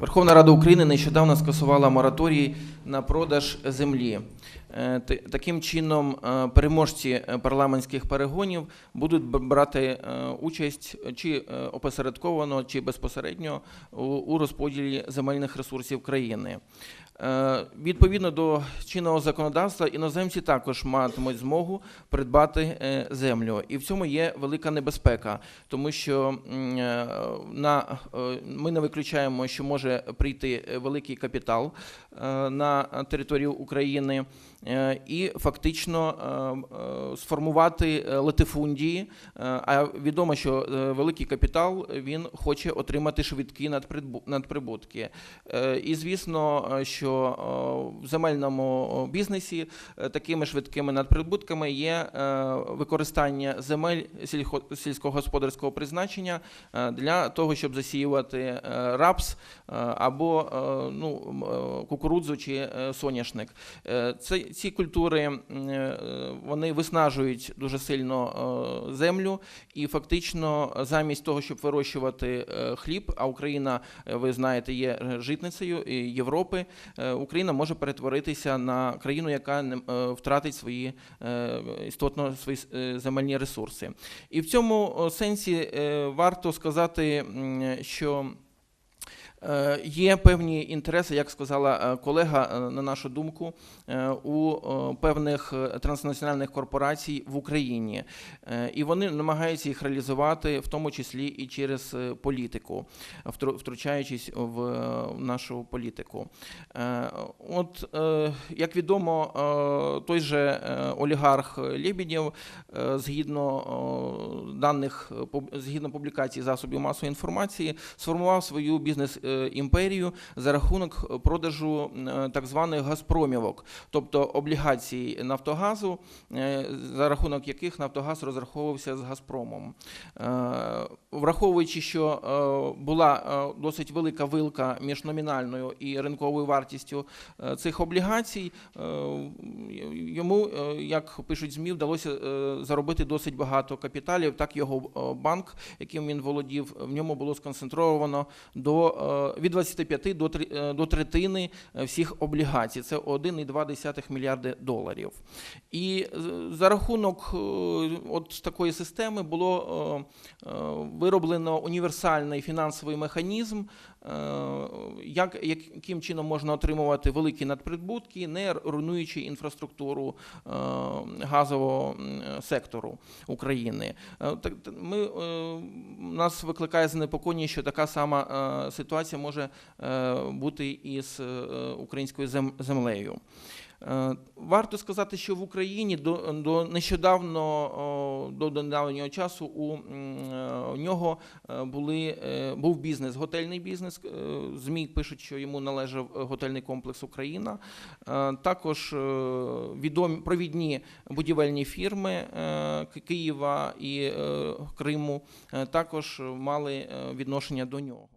Верховна Рада України нещодавно скасувала мораторій на продаж землі. Е, Таким чином, е, переможці е, парламентських перегонів будуть брати участь чи опосередковано, чи безпосередньо у- розподілі земельних ресурсів країни. Відповідно до чинного законодавства, іноземці також матимуть змогу придбати землю, і в цьому є велика небезпека, тому що на ми не виключаємо, що може прийти великий капітал на територію України і фактично е, е, сформувати е, латифундії. Е, А відомо, що е, великий капітал він хоче отримати швидкі надприбу- надприбутки. Е, І звісно, е, що е, в земельному бізнесі е, такими швидкими надприбутками є е, використання земель сільськогосподарського призначення е, для того, щоб засіювати е, рапс е, або е, ну, е, кукурудзу чи е, соняшник. Е, Це, ці культури е, вони виснажують дуже сильно е, землю, і фактично замість того, щоб вирощувати е, хліб, а Україна, е, ви знаєте, є е, житницею Європи, е, Україна може перетворитися на країну, яка не- е, втратить свої е, істотно свої е, земельні ресурси. І в цьому сенсі е, варто сказати, що. Е, Є певні інтереси, як сказала е, колега, е, на нашу думку, у певних транснаціональних корпорацій в Україні, і вони намагаються їх реалізувати, в тому числі і через політику, втру- втручаючись в нашу політику. От як відомо, той же олігарх Лебедєв, е, згідно даних згідно публікацій засобів масової інформації, сформував свою бізнес-імперію за рахунок продажу е, так званих газпромівок, тобто облігацій Нафтогазу, е, за рахунок яких Нафтогаз розраховувався з Газпромом. Е, Враховуючи, що е, була е, досить велика вилка між номінальною і ринковою вартістю е, цих облігацій, е, йому, е, як пишуть ЗМІ, вдалося е, заробити досить багато капіталів. Так його е, банк, яким він володів, в ньому було сконцентровано до е, від 25 до е, до третини е, всіх облігацій. Це 1,2 мільярди доларів. І е, за рахунок от такої системи було вироблено універсальний фінансовий механізм, як, яким чином можна отримувати великі надприбутки, не руйнуючи інфраструктуру газового сектору України. Ми нас викликає занепокоєння, що така сама е, ситуація може е, бути і з е, українською землею. Е, Варто сказати, що в Україні до, до нещодавно, до недавнього часу у, е, у нього е, були, був бізнес, готельний бізнес. ЗМІ пишуть, що йому належав готельний комплекс Україна. Також відомі провідні будівельні фірми Києва і Криму також мали відношення до нього.